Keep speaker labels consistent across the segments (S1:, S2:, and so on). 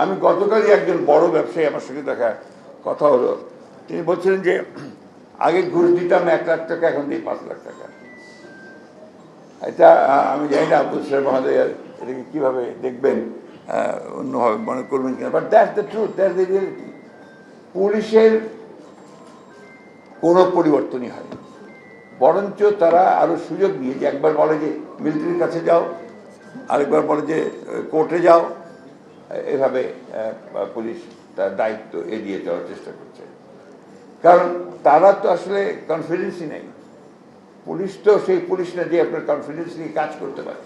S1: আমি গতকালই একজন বড় ব্যবসায়ী আমার সঙ্গে দেখা কথা হলো। তিনি বলছিলেন যে, আগে ঘুষ দিতাম এক লাখ টাকা, এখন দিই পাঁচ লাখ টাকা। এটা আমি জানি না আব্দুল সাহেব মহোদয় এটাকে কীভাবে দেখবেন অন্যভাবে মনে করবেন কিনা। But that's the truth that's the reality পুলিশের কোনো পরিবর্তনই হয়নি বরঞ্চ তারা আরও সুযোগ নিয়ে যে, একবার বলে যে, মিলিটারির কাছে যাও, আরেকবার বলে যে, কোর্টে যাও এভাবে পুলিশ তার দায়িত্ব এড়িয়ে যাওয়ার চেষ্টা করছে। কারণ তারা তো আসলে কনফিডেন্সই নেই। পুলিশ তো সেই পুলিশ না যে আপনার কনফিডেন্স নিয়ে কাজ করতে পারে।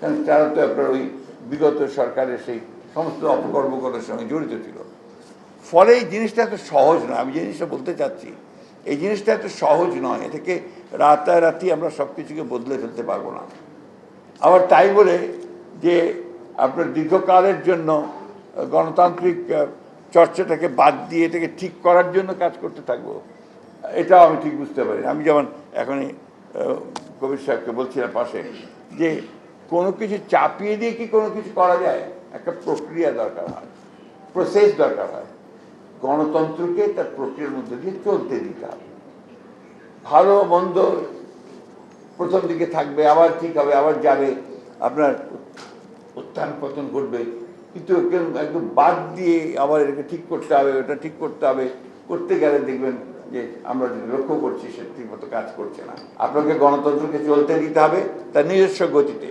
S1: কারণ তারা তো আপনার ওই বিগত সরকারের সেই সমস্ত অপকর্মগুলোর সঙ্গে জড়িত ছিল। ফলে এই জিনিসটা এত সহজ নয়। আমি জিনিসটা বলতে চাচ্ছি, এই জিনিসটা এত সহজ নয়। এ এটাকে রাতারাতি আমরা সব কিছুকে বদলে ফেলতে পারব না। আবার তাই বলে যে আপনার দীর্ঘকালের জন্য গণতান্ত্রিক চর্চাটাকে বাদ দিয়ে এটাকে ঠিক করার জন্য কাজ করতে থাকব। এটাও আমি ঠিক বুঝতে পারি। আমি যেমন এখনই কবির সাহেবকে বলছিলাম পাশে যে কোনো কিছু চাপিয়ে দিয়ে কি কোনো কিছু করা যায়? একটা প্রক্রিয়া দরকার হয় প্রসেস দরকার হয়। গণতন্ত্রকে তার প্রক্রিয়ার মধ্যে দিয়ে চলতে দিতে হবে। ভালো মন্দ প্রথম দিকে থাকবে, আবার ঠিক হবে, আবার যাবে। আপনার উত্থান পতন ঘটবে। কিন্তু একে একদম বাদ দিয়ে আবার এটাকে ঠিক করতে হবে, ওটা ঠিক করতে হবে। করতে গেলে দেখবেন যে আমরা যদি লক্ষ্য করছি, সে ঠিক মতো কাজ করছে না। আপনাকে গণতন্ত্রকে চলতে দিতে হবে তার নিজস্ব গতিতে।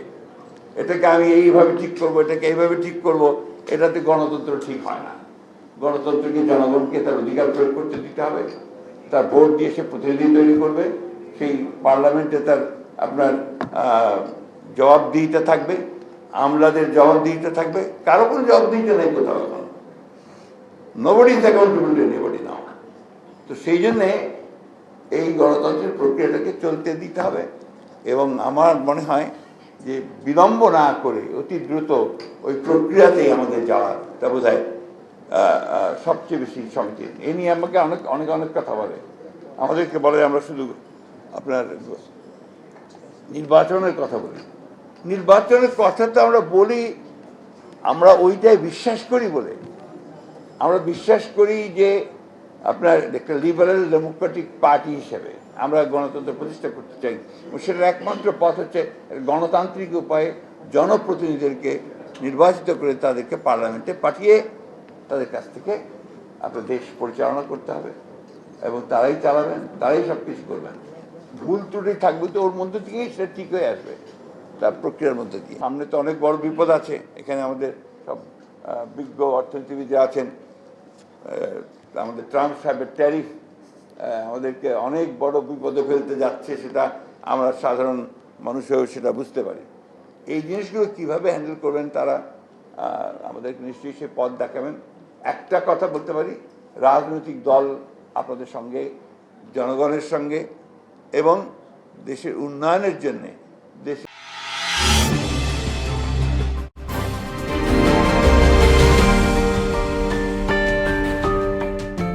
S1: এটাকে আমি এইভাবে ঠিক করব, এটাকে এইভাবে ঠিক করব, এটাতে গণতন্ত্র ঠিক হয় না। গণতন্ত্রকে জনগণকে তার অধিকার প্রয়োগ করতে দিতে হবে। তার ভোট দিয়ে সে প্রতিনিধি তৈরি করবে। সেই পার্লামেন্টে তার আপনার জবাবদিহিতা থাকবে। আমলাদের জবাবদিহিতা থাকবে। কারও কোনো জবাবদিহিতা নেই কোথাও। এখন nobody is accountable to anybody now তো সেই জন্যে এই গণতন্ত্রের প্রক্রিয়াটাকে চলতে দিতে হবে। এবং আমার মনে হয় যে বিলম্ব না করে অতি দ্রুত ওই প্রক্রিয়াতেই আমাদের যাওয়া, তা বোধ সবচেয়ে বেশি সমীচীন এ নিয়ে আমাকে অনেক অনেক অনেক কথা বলে। আমাদেরকে বলে আমরা শুধু আপনার নির্বাচনের কথা বলি। নির্বাচনের কথা তো আমরা বলি, আমরা ওইটাই বিশ্বাস করি বলে। আমরা বিশ্বাস করি যে আপনার একটা লিবারেল ডেমোক্রেটিক পার্টি হিসেবে আমরা গণতন্ত্র প্রতিষ্ঠা করতে চাই। সেটার একমাত্র পথ হচ্ছে গণতান্ত্রিক উপায়ে জনপ্রতিনিধিদেরকে নির্বাচিত করে তাদেরকে পার্লামেন্টে পাঠিয়ে তাদের কাছ থেকে আপনার দেশ পরিচালনা করতে হবে এবং তারাই চালাবেন, তারাই সব কিছু করবেন। ভুল ত্রুটি থাকবে তো ওর মধ্যে থেকেই সেটা ঠিক হয়ে আসবে। তার প্রক্রিয়ার মধ্যে দিয়ে। সামনে তো অনেক বড় বিপদ আছে। এখানে আমাদের সব বিজ্ঞ অর্থনীতিবিদ আছেন আমাদের ট্রাম্প সাহেবের ট্যারিফ আমাদেরকে অনেক বড় বিপদে ফেলতে যাচ্ছে সেটা আমরা সাধারণ মানুষেও সেটা বুঝতে পারি। এই জিনিসগুলো কীভাবে হ্যান্ডেল করবেন তারা আমাদেরকে নিশ্চয়ই সে পথ দেখাবেন। একটা কথা বলতে পারি, রাজনৈতিক দল আপনাদের সঙ্গে, জনগণের সঙ্গে এবং দেশের উন্নয়নের জন্যে